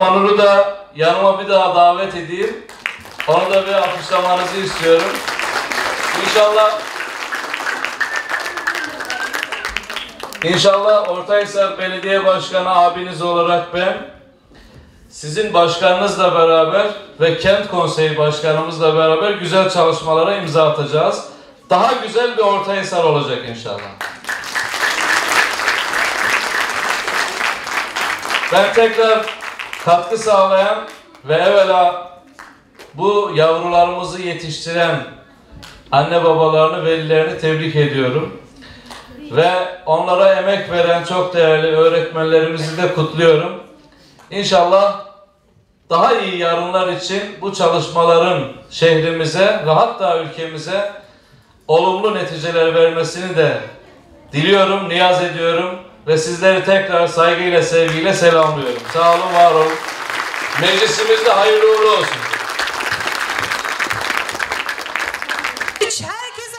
Onur'u da yanıma bir daha davet edeyim. Onu da bir alkışlamanızı istiyorum. İnşallah İnşallah Ortaysar Belediye Başkanı abiniz olarak ben sizin başkanınızla beraber ve kent konseyi başkanımızla beraber güzel çalışmalara imza atacağız. Daha güzel bir Ortaysar olacak inşallah. Ben tekrar katkı sağlayan ve evvela bu yavrularımızı yetiştiren anne babalarını, velilerini tebrik ediyorum. Ve onlara emek veren çok değerli öğretmenlerimizi de kutluyorum. İnşallah daha iyi yarınlar için bu çalışmaların şehrimize ve hatta ülkemize olumlu neticeler vermesini de diliyorum, niyaz ediyorum ve sizleri tekrar saygıyla, sevgiyle selamlıyorum. Sağ olun, var olun. Meclisimizde hayırlı uğurlu olsun. Herkes